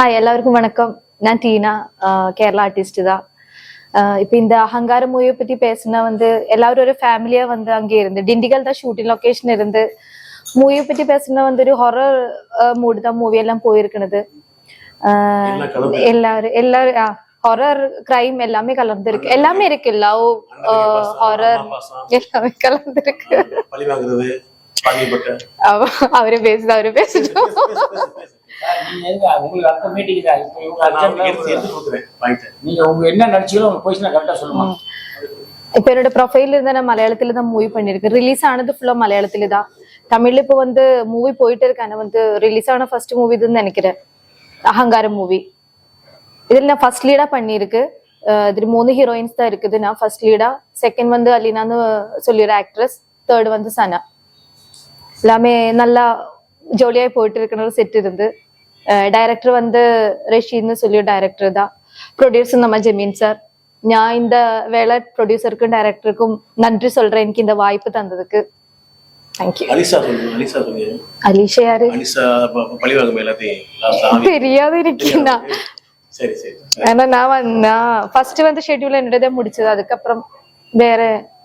Hi எல்லாருக்கும் வணக்கம் நான் டீனா கேரளா ஆர்டிஸ்ட் தான் இப்ப இந்த அகங்கார மூவியை பத்தி பேசினா வந்து எல்லாரும் ஒரு ஃபேமிலியா வந்து அங்கே இருந்து டிண்டிகல் தான் ஷூட்டிங் லொகேஷன் இருந்து மூவியை பத்தி பேசினா வந்து ஒரு ஹொரர் மூடு தான் மூவி எல்லாம் போயிருக்கிறது. எல்லாரும் எல்லாரும் ஹொரர் கிரைம் எல்லாமே கலந்துருக்கு எல்லாமே இருக்கு லவ் ஹொரர் எல்லாமே கலந்துருக்கு அவரு பேசுது அவரு பேசிட்டோம் உங்களுக்கு அடுத்த மீட்டிங் தான் இப்போ இவங்க நீங்க உங்க என்ன நடிச்சீங்களோ கரெக்டா சொல்லுமா? என்னோட ப்ரொஃபைல் இருந்தா நான் மலையாளத்துல தான் மூவி பண்ணிருக்கேன் ரிலீஸ் ஆனது ஃபுல்லா மலையாளத்துல தான். தமிழ்ல இப்ப வந்து மூவி போயிட்டு இருக்கு. ஆனா வந்து ரிலீஸ் ஆன ஃபர்ஸ்ட் மூவி இதுன்னு நினைக்கிறேன். அகங்காரம் மூவி இதில் நான் ஃபர்ஸ்ட் லீடா பண்ணியிருக்கு. இதுல மூணு ஹீரோயின்ஸ் தான் இருக்குது. நான் ஃபர்ஸ்ட் லீடா செகண்ட் வந்து அலினான்னு சொல்லிடுற ஆக்ட்ரஸ் தேர்ட் வந்து சனா. எல்லாமே நல்லா ஜோலியாக போயிட்டு இருக்கிற ஒரு செட் இருந்து. டைரக்டர் வந்து ரஷீத்னு சொல்லி டைரக்டர் தான் ப்ரொடியூசர் நம்ம ஜெமீன் சார் நான் இந்த வேலை ப்ரொடியூசருக்கும் டைரக்டருக்கும் நன்றி சொல்றேன் எனக்கு இந்த வாய்ப்பு தந்ததுக்கு. தெரியாது இருக்கீங்களா ஏன்னா நான் ஃபர்ஸ்ட் வந்து ஷெட்யூல் என்னோடதே முடிச்சது அதுக்கப்புறம் வேற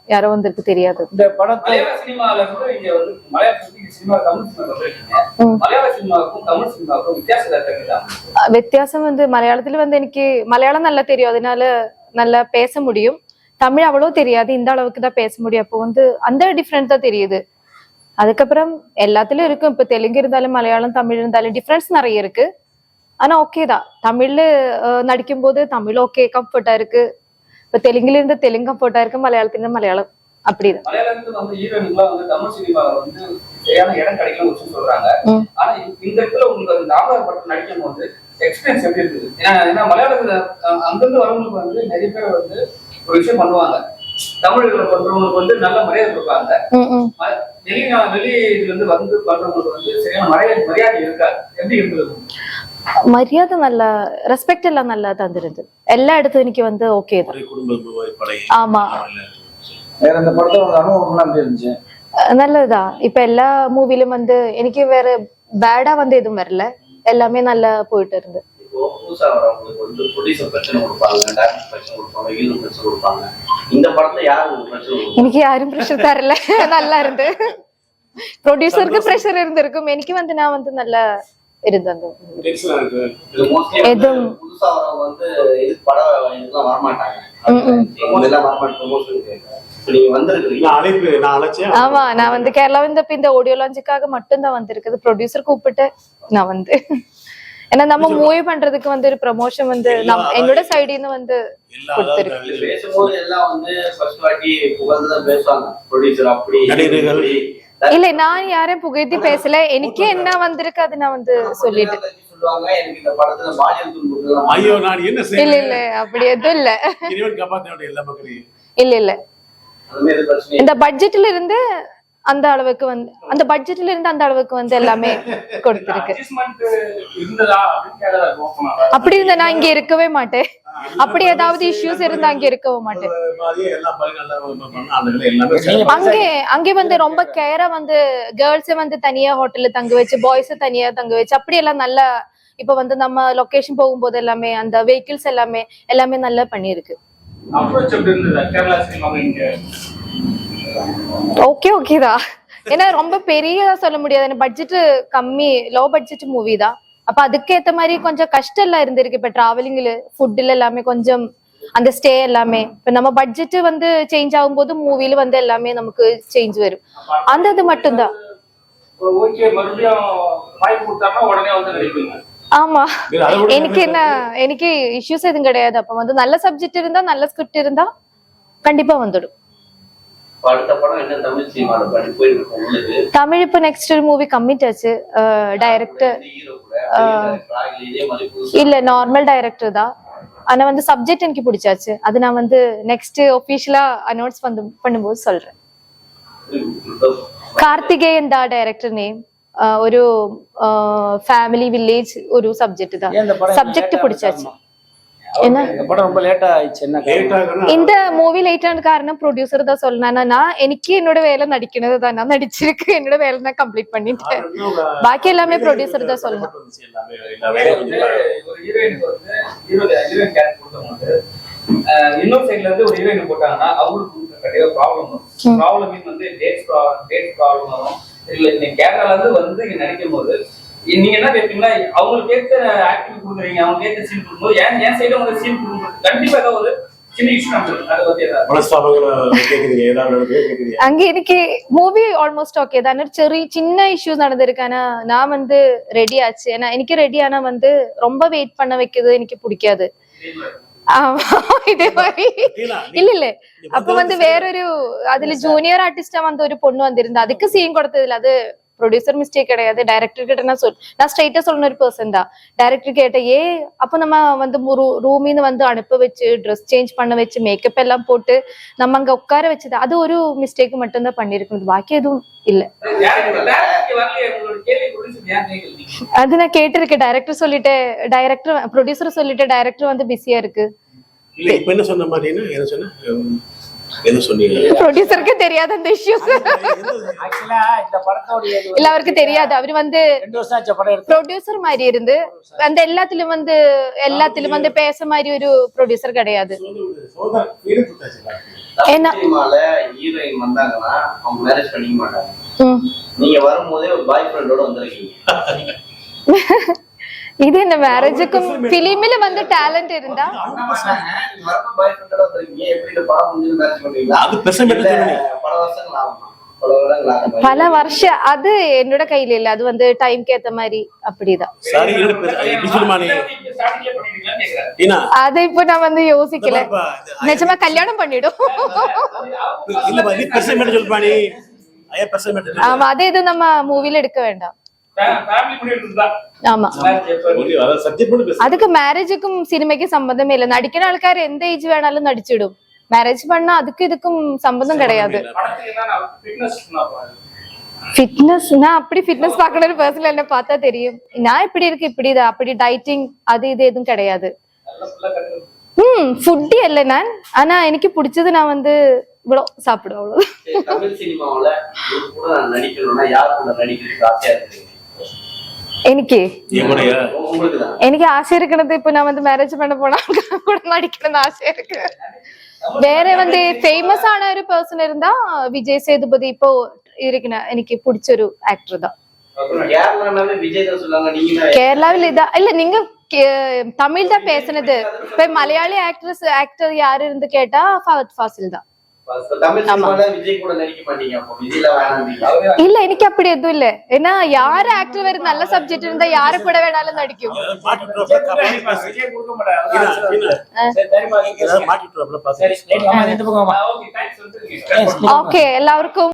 யாரோ வந்திருக்கு தெரியாது. இந்த படத்தை சினிமால இருந்து இங்க வந்து மலையாள சினிமா தமிழ் சினிமா. மலையாள சினிமாவுக்கும் தமிழ் சினிமாவுக்கும் வித்தியாசம் வித்தியாசம் வந்து மலையாளத்துல வந்து எனக்கு மலையாளம் நல்லா தெரியும். அதனால நல்லா பேச முடியும். தமிழ் அவ்வளோ தெரியாது. இந்த அளவுக்கு தான் பேச முடியும். அப்போ வந்து அந்த டிஃப்ரெண்ட் தான் தெரியுது. அதுக்கப்புறம் எல்லாத்துலயும் இருக்கும். இப்ப தெலுங்கு இருந்தாலும் மலையாளம் தமிழ் இருந்தாலும் டிஃப்ரென்ஸ் நிறைய இருக்கு. ஆனா ஓகே தான். தமிழ்ல அஹ், நடிக்கும்போது தமிழ் ஓகே கம்ஃபர்ட்டா இருக்கு. இப்ப தெலுங்குல இருந்து தெலுங்கு கம்ஃபர்ட்டா இருக்கு மலையாளத்துல இருந்து மலையாளம். அப்படிதான். ஒரு விஷயம் பண்ணுவாங்க. தமிழ்ல பண்றவங்களுக்கு வந்து நல்ல மரியாதை கொடுப்பாங்க. வெளி வெளி இதுல இருந்து வந்து பண்றவங்களுக்கு வந்து சரியான மரியாதை மரியாதை இருக்காது. எப்படி இருக்குது மரியாதை நல்லா ரெஸ்பெக்ட் எல்லாம் நல்லா தந்திருந்து எல்லா இடத்தும் எனக்கு வந்து ஓகே தான். ஒரே குடும்ப படை ஆமா. வேற இந்த படத்தோட உங்க அனுபவம் எப்படி இருந்துச்சு? அஹ் நல்லதுதான். இப்ப எல்லா மூவிலும் வந்து எனக்கு வேற பேடா வந்து எதுவும் வரல. எல்லாமே நல்லா போயிட்டு இருந்து. எனக்கு யாரும் ப்ரெஷர் தரல. நல்லா இருந்து. ப்ரொடியூசருக்கு ப்ரெஷர் இருந்திருக்கும். எனக்கு வந்து நான் வந்து நல்லா மோஸ்ட்லி எதுவும் ஆமா நான் வந்து கேரளா வந்து இப்ப இந்த ஆடியோ லாஞ்சுக்காக மட்டும்தான் வந்திருக்குது. ப்ரொடியூசர் கூப்பிட்டு நான் வந்து ஏன்னா நம்ம மூவி பண்றதுக்கு வந்து ஒரு ப்ரமோஷன் வந்து நம் என்னோட சைடுன்னு வந்து கொடுத்திருக்கு. இல்ல நான் யாரையும் புகழ்த்தி பேசல. எனக்கே என்ன வந்திருக்கு அது நான் வந்து சொல்லிட்டு. சொல்லுவாங்க எனக்கு இந்த படத்துல பாலியல் துன்புறுத்தலாம் ஐயோ நான் என்ன இல்ல இல்ல அப்படி எதுவும் இல்ல. இல்ல இல்ல. இந்த பட்ஜெட்ல இருந்து அந்த அளவுக்கு வந்து அந்த பட்ஜெட்ல இருந்து அந்த அளவுக்கு வந்து எல்லாமே கொடுத்திருக்கு. அப்படி இருந்தா நான் இங்க இருக்கவே மாட்டேன். அப்படி ஏதாவது இஷ்யூஸ் இருந்தா அங்க இருக்கவும் மாட்டேன். அங்கே அங்கே வந்து ரொம்ப கேரா வந்து கேர்ள்ஸ் வந்து தனியா ஹோட்டல்ல தங்க வச்சு பாய்ஸ் தனியா தங்க வச்சு அப்படி எல்லாம் நல்லா இப்ப வந்து நம்ம லொகேஷன் போகும்போது எல்லாமே அந்த வெஹிக்கிள்ஸ் எல்லாமே எல்லாமே நல்லா பண்ணியிருக்கு. ஓகே ஓகே தான். ஏன்னா ரொம்ப பெரியதா சொல்ல முடியாது. பட்ஜெட் கம்மி லோ பட்ஜெட் மூவி தான். அப்ப அதுக்கேத்த மாதிரி கொஞ்சம் கஷ்டம் எல்லாம் இருந்திருக்கு. இப்ப டிராவலிங்ல ஃபுட்ல எல்லாமே கொஞ்சம் அந்த ஸ்டே எல்லாமே. இப்ப நம்ம பட்ஜெட் வந்து சேஞ்ச் ஆகும்போது மூவில வந்து எல்லாமே நமக்கு சேஞ்ச் வரும். அந்த இது மட்டும்தான். ஆமா. எனக்கு என்ன எனக்கு இஷ்யூஸ் எதுவும் கிடையாது. அப்ப வந்து நல்ல சப்ஜெக்ட் இருந்தா நல்ல ஸ்கிரிப்ட் இருந்தா கண்டிப்பா வந்துடும் இப்ப அடுத்த படம் என்ன தமிழ் இப்போ நெக்ஸ்ட் மூவி கம்மிட் ஆச்சு டைரக்டர் இல்ல நார்மல் டைரக்டர் தான். ஆனா வந்து சப்ஜெக்ட் எனக்கு பிடிச்சாச்சு. அது நான் வந்து நெக்ஸ்ட் ஒபிஷியலா அனௌன்ஸ் வந்து பண்ணும்போது சொல்றேன். கார்த்திகேயன் தான் டைரக்டர் நேம் ഒരു ഫാമിലി വില്ലേജ് ഒരു സബ്ജക്ട് സബ്ജക്ട് പിടിച്ചാച്ചു என்ன? இந்த இன்னொரு சைடுல இருந்து ஒரு ஹீரோயின் போட்டாங்கன்னா அவங்களுக்கு கிடையாது ப்ராப்ளம் வரும். ப்ராப்ளம் மீன் வந்து டேட்ஸ் ப்ராப்ளம் டேட் ப்ராப்ளம் வரும். இல்ல நீங்க கேரளால இருந்து வந்து இங்க நடிக்கும் போது நீங்க என்ன கேட்பீங்களா அவங்களுக்கு ஏத்த ஆக்டிவ் கொடுக்குறீங்க அவங்களுக்கு ஏத்த சீன் கொடுக்கும்போது ஏன் என் சைடு உங்களுக்கு சீன் கொடுக்குறது கண்டிப்பா ஏதாவது ஒரு அங்க எனக்கு மூவி ஆல்மோஸ்ட் ஓகே தான் ചെറിയ சின்ன இஷ்யூஸ் நடந்திருக்கானா நான் வந்து ரெடி ஆச்சு ஏன்னா எனக்கு ரெடி ஆனா வந்து ரொம்ப வெயிட் பண்ண வைக்கிறது எனக்கு பிடிக்காது ഇതേ മാതിരി ഇല്ലില്ലേ അപ്പൊ വന്ന് വേറൊരു അതിൽ ജൂനിയർ ആർട്ടിസ്റ്റാ വന്ന ഒരു പൊണ്ണു വന്നിരുന്നത് അതൊക്കെ സീൻ കൊടുത്തതിൽ അത് ப்ரொடியூசர் மிஸ்டேக் கிடையாது. டைரக்டர் கிட்ட நான் சொல் நான் ஸ்ட்ரைட்டா சொல்லுன ஒரு பர்சன் தான். டைரக்டர் கேட்ட ஏ அப்ப நம்ம வந்து ரூமின்னு வந்து அனுப்ப வச்சு ட்ரெஸ் சேஞ்ச் பண்ண வச்சு மேக்கப் எல்லாம் போட்டு நம்ம அங்க உட்கார வச்சது அது ஒரு மிஸ்டேக் மட்டும்தான் பண்ணிருக்கணும். பாக்கி எதுவும் இல்ல. அது நான் கேட்டிருக்கேன். டைரக்டர் சொல்லிட்டு டைரக்டர் ப்ரொடியூசர் சொல்லிட்டு டைரக்டர் வந்து பிஸியா இருக்கு. என்ன சொன்ன மாதிரின்னா என்ன சொன்ன? எது சொன்னீங்க? ப்ரொடியூசருக்கு தெரியாத அந்த இஷ்யூஸ் இல்ல அவருக்கு தெரியாது. அவரு வந்து ப்ரொடியூசர் மாதிரி இருந்து அந்த எல்லாத்திலும் வந்து எல்லாத்திலும் வந்து பேச மாதிரி ஒரு ப்ரொடியூசர் கிடையாது. என்ன? நீங்க வரும்போதே ஒரு பாய் ஃப்ரெண்டோட வந்திருக்கீங்க. இது என்ன மேரேஜுக்கும் பிலிமில வந்து டேலண்ட் இருந்தா? பல வருஷம் அது என்னோட கையில இல்ல. அது வந்து டைம்க்கு ஏத்த மாதிரி அப்படிதான். அது இப்போ நான் வந்து யோசிக்கல. இது- நிஜமா கல்யாணம் பண்ணிடும். ஆமா அது எதுவும் நம்ம மூவில எடுக்க வேண்டாம். ஆமா. அதுக்கு മാരേജുക്കും സിനിമയ്ക്കും சம்பந்தமே இல்ல. நடிக்கிற ആൾക്കാർ എന്ത് ഏജ് വേണാലും നടിച്ചിടും മാരേജ് பண்ணா அதுக்கு இதுக்கும் சம்பந்தம் கிடையாது. ஃபிட்னஸ் நான் அப்படி ஃபிட்னஸ் பார்க்கற ஒரு பர்சன் என்ன பார்த்தா தெரியும். நான் இப்படி இருக்கு இப்படி அப்படி டயட்டிங் அது இது எதுவும் கிடையாது. ம் ஃபுட்டி இல்லை நான். ஆனா எனக்கு பிடிச்சது நான் வந்து இவ்வளோ சாப்பிடுவேன் அவ்வளோ சினிமாவில் நடிக்கணும்னா யார் கூட நடிக்கிறதுக்கு ஆசையா இருக்கு എനിക്ക് என் கூடயா உங்களுக்கு தான் എനിക്ക് ആശ இருக்கிறது இப்ப நான் வந்து மேரேஜ் பண்ண போனா கூட நடிக்கணும்னு ஆசையா இருக்கு வேற வந்து ஃபேமஸ் ஆன ஒரு பர்சன் இருந்தா விஜய் சேதுபதி இப்போ இருக்கிற எனக்கு பிடிச்ச ஒரு ஆக்டர் தான் கேரளானாவே விஜய் தான் சொல்லுவாங்க நீங்க கேரளாவில் இதா இல்ல நீங்க கே- தமிழ் தான் பேசுனது இப்ப மலையாளி ஆக்ட்ரஸ் ஆக்டர் யாரு இருந்து கேட்டா ஃபஹத் ஃபாசில் தான் இல்ல. எனக்கு அப்படி எதுவும் இல்ல. ஏன்னா யாரு ஆக்டர் வேற நல்ல சப்ஜெக்ட் இருந்தா யாரு கூட வேணாலும் நடிக்கும். மாட்டி விஜய்